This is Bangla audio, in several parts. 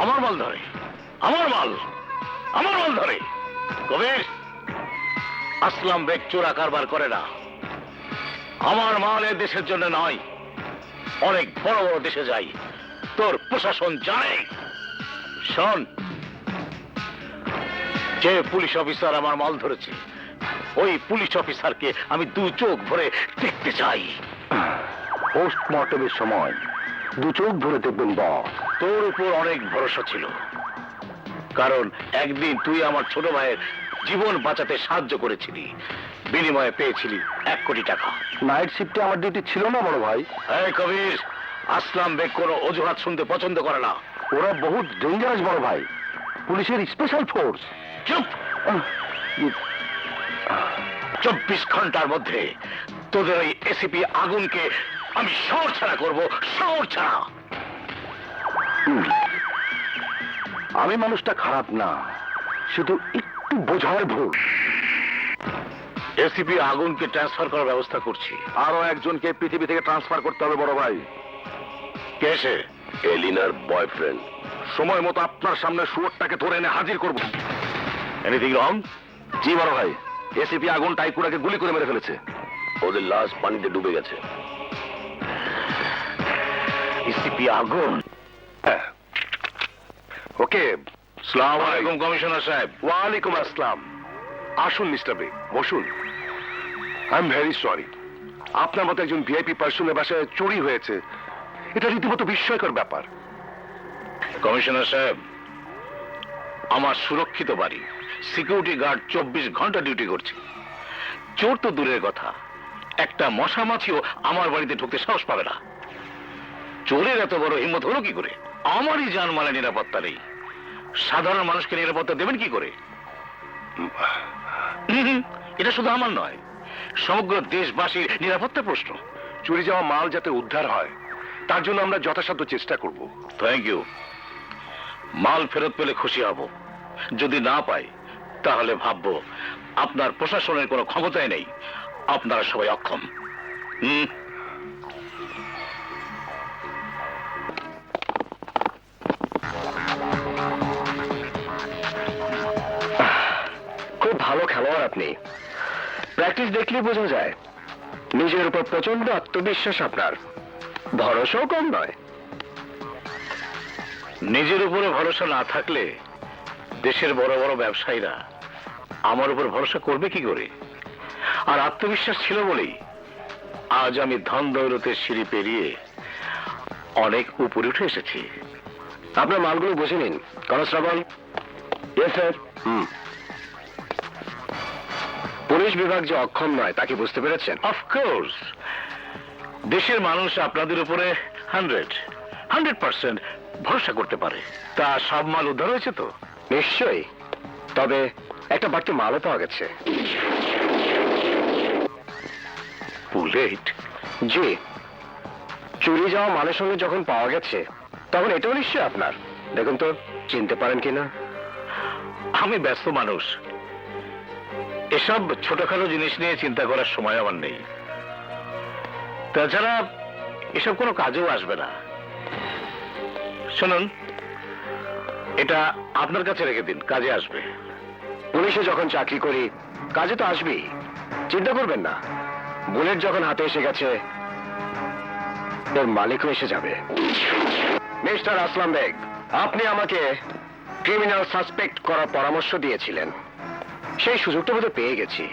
আমার মাল ধরে। আমার মাল। আমার মাল ধরে। কবির, আসলাম বেগ চোরা কারবার করে না। আমার মাল এ দেশের জন্য নয়। অনেক বড় বড় দেশে যাই। তোর প্রশাসন জানে। শোন। যে পুলিশ অফিসার আমার মাল ধরেছে, ওই পুলিশ অফিসারকে আমি দু চোখ ভরে দেখতে চাই। পোস্টমর্টমের সময় দু চোখ ভরে দেখবেন বস। তোর উপর অনেক ভরসা ছিল। কারণ একদিন তুই আমার ছোট ভাইয়ের জীবন বাঁচাতে সাহায্য করেছিলি। বিনিময়ে পেয়েছিলি এক কোটি টাকা। নাইট শিফটে আমার ডিউটি ছিল না বড় ভাই। হ্যাঁ কবির আসলাম বেগ কোনো অজুহাত শুনতে পছন্দ করে না। ওরা বহুত ডেঞ্জারাস বড় ভাই। পুলিশের স্পেশাল ফোর্স চুপ! চব্বিশ ঘণ্টার মধ্যে তোদের ওই এসিপি আগুনকে আমি শহর ছাড়া করব শহর ছাড়া। আমি মানুষটা খারাপ না শুধু একটু বোঝার ভুল। এসিপি আগুনকে ট্রান্সফার করার ব্যবস্থা করছি। আরও একজনকে পৃথিবী থেকে ট্রান্সফার করতে হবে বড় ভাই। কে সে? এলিনার বয়ফ্রেন্ড সময় মতো আপনার সামনে শুয়োরটাকে ধরে এনে হাজির করব। এনিথিং রং জি বড় ভাই। এসিপি আগুন টাইকুরাকে গুলি করে মেরে ফেলেছে। ওদের লাশ পানিতে ডুবে গেছে। এসিপি আগুন? ওকে সালাম আলাইকুম কমিশনার সাহেব। ওয়ালাইকুম আসসালাম। আসুন মিস্টার বে বসুন। আই এম ভেরি সরি আপনার মতো একজন ভিআইপি পার্সনের বাসায় চুরি হয়েছে। এটা রীতিমতো বিস্ময়কর ব্যাপার। কমিশনার সাহেব আমার সুরক্ষিত বাড়ি সিকিউরিটি গার্ড চব্বিশ ঘণ্টা ডিউটি করছে। চোর তো দূরের কথা। একটা মশা মাছিও আমার বাড়িতে ঢুকতে সাহস পাবে না। চোরের এত বড় হিম্মত হলো কি করে? আমারই জানমালের নিরাপত্তা নেই। সাধারণ মানুষকে নিরাপত্তা দেবেন কি করে? এটা শুধু আমার নয়, সমগ্র দেশবাসীর নিরাপত্তা প্রশ্ন। চুরি যাওয়া মাল যাতে উদ্ধার হয়, তার জন্য আমরা যথাসাধ্য চেষ্টা করব। থ্যাংক ইউ মাল ফেরত পেলে খুশি হব। যদি না পাই, তাহলে ভাববো আপনার প্রশাসনের কোনো ক্ষমতাই নেই। আপনারা সবাই অক্ষম। হুম? খেলোয়াড় আপনি। প্র্যাকটিস দেখলে বোঝা যায়, নিজের উপর প্রচণ্ড আত্মবিশ্বাস আপনার। ভরসাও কম নয়। নিজের উপরে ভরসা না থাকলে দেশের বড় বড় ব্যবসায়ীরা আমার উপর ভরসা করবে কি করে? আর আত্মবিশ্বাস ছিল বলেই আজ আমি ধন দৌলতের সিঁড়ি পেরিয়ে অনেক উপরে উঠে এসেছি। আপনার মালগুলো বসে নিন। কনস্টেবল? হুম। পুলিশ বিভাগ যে অক্ষম নয় তা কি বুঝতে পেরেছেন? অফকোর্স দেশের মানুষ আপনাদের উপরে হান্ড্রেড হান্ড্রেড পার্সেন্ট ভরসা করতে পারে। তা সব মাল উদ্ধার হয়েছে তো? নিশ্চয়ই। তবে একটা বাড়তি মালও পাওয়া গেছে। বুলেট জি। চুরি যাওয়া মালের সঙ্গে যখন পাওয়া গেছে তখন এটাও নিশ্চয়ই আপনার। দেখুন তো চিনতে পারেন কিনা? আমি ব্যস্ত মানুষ। এসব ছোটখাটো জিনিস নিয়ে চিন্তা করার সময় আমার নেই। তাছাড়া এসব কোনো কাজেও আসবে না। শুনুন, এটা আপনার কাছে রেখে দিন, কাজে আসবে। পুলিশে যখন চাকরি করি, কাজে তো আসবেই, চিন্তা করবেন না। বুলেট যখন হাতে এসে গেছে এর মালিকও এসে যাবে। মিস্টার আসলাম বেগ, আপনি আমাকে ক্রিমিনাল সাসপেক্ট করার পরামর্শ দিয়েছিলেন। সেই সুযোগটা বোধহয় পেয়ে গেছি।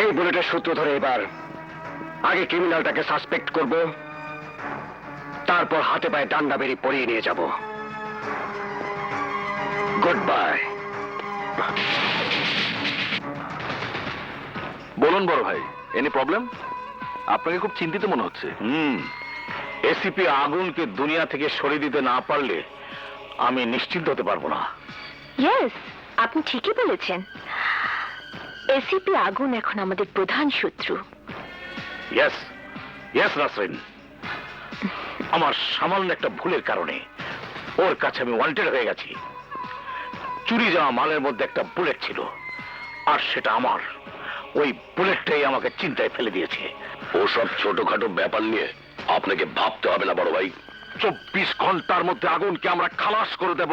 এই বুলেটের সূত্র ধরে এবার আগে ক্রিমিনালটাকে সাসপেক্ট করব তারপর হাতে পায়ে ডান্ডা বেরিয়ে পরিয়ে নিয়ে যাব। গুড বাই বলুন বড় ভাই এনি প্রবলেম আপনাকে খুব চিন্তিত মনে হচ্ছে। হুম। এসিপি আগুনকে দুনিয়া থেকে সরিয়ে দিতে না পারলে আমি নিশ্চিন্ত হতে পারব না। ইয়েস আপনি ঠিকই বলেছেন। এসিপি আগুন এখন আমাদের প্রধান শত্রু। ইয়েস ইয়েস নাসরিন আমার সামান্য একটা ভুলের কারণে ওর কাছে আমি ওয়ান্টেড হয়ে গেছি। চুরি যাওয়া মালের মধ্যে একটা বুলেট ছিল আর সেটা আমার। ওই বুলেটটাই আমাকে চিন্তায় ফেলে দিয়েছে। ওসব ছোটখাটো ব্যাপার নিয়ে আপনাকে ভাবতে হবে না বড় ভাই। চব্বিশ ঘণ্টার মধ্যে আগুনকে আমরা খালাস করে দেব।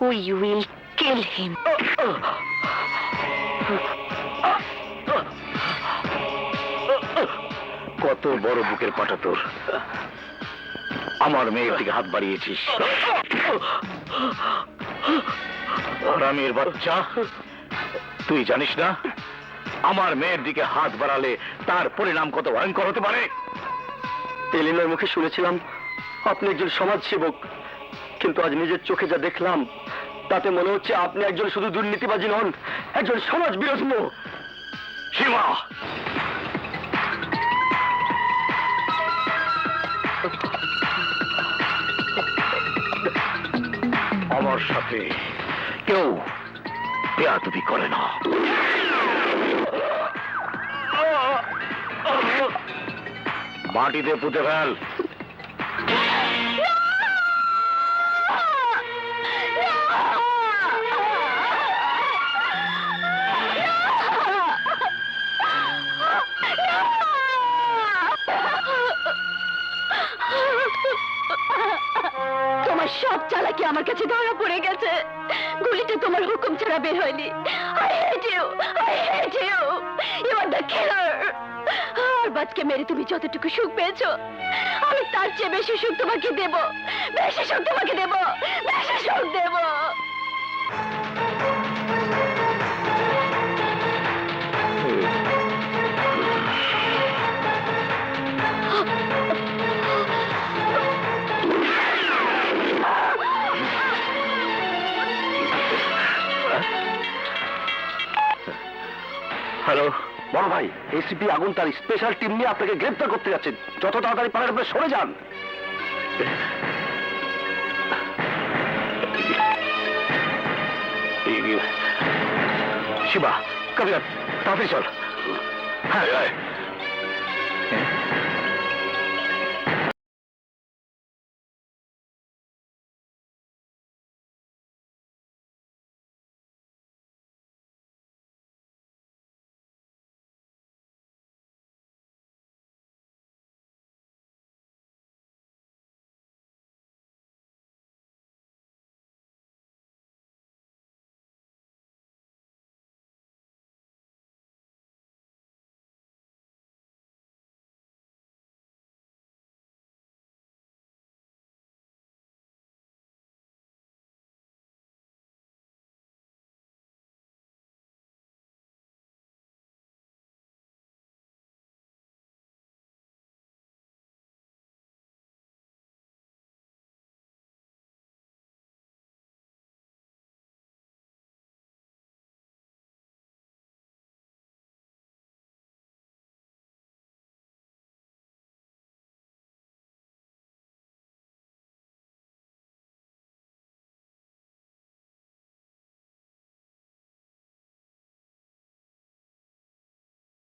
উই উইল কিল হিম কত বড় বুকের পাটা তোর? আমার মেয়ের দিকে হাত বাড়িয়েছিস। রামের বাচ্চা। তুই জানিস না? আমার মেয়ের দিকে হাত বাড়ালে তার পরিণাম কত ভয়ঙ্কর হতে পারে? এলিনার মুখে শুনেছিলাম আপনি একজন সমাজ সেবক কিন্তু আজ নিজের চোখে যা দেখলাম তাতে মনে হচ্ছে আপনি একজন শুধু দুর্নীতিবাজি নন, একজন সমাজ বিরোধী সীমা! আমার সাথে কেউ বেয়াদবি করে না। মাটিতে পুঁতে ফেল। চালাকি আমার কাছে ধরা পড়ে গেছে। গুলিটা তোমার হুকুম ছাড়া বের হয়নি। বাজকে মেরে তুমি যতটুকু সুখ পেয়েছ, আমি তার চেয়ে বেশি সুখ তোমাকে দেব। বেশি সুখ তোমাকে দেব! বেশি সুখ দেব! হ্যালো বড় ভাই এসিপি আগুন তার স্পেশাল টিম নিয়ে আপনাকে গ্রেপ্তার করতে যাচ্ছেন যত তাড়াতাড়ি পারেন আপনি সরে যান। শিবা কবিরাজ তাড়াতাড়ি চল। হ্যাঁ।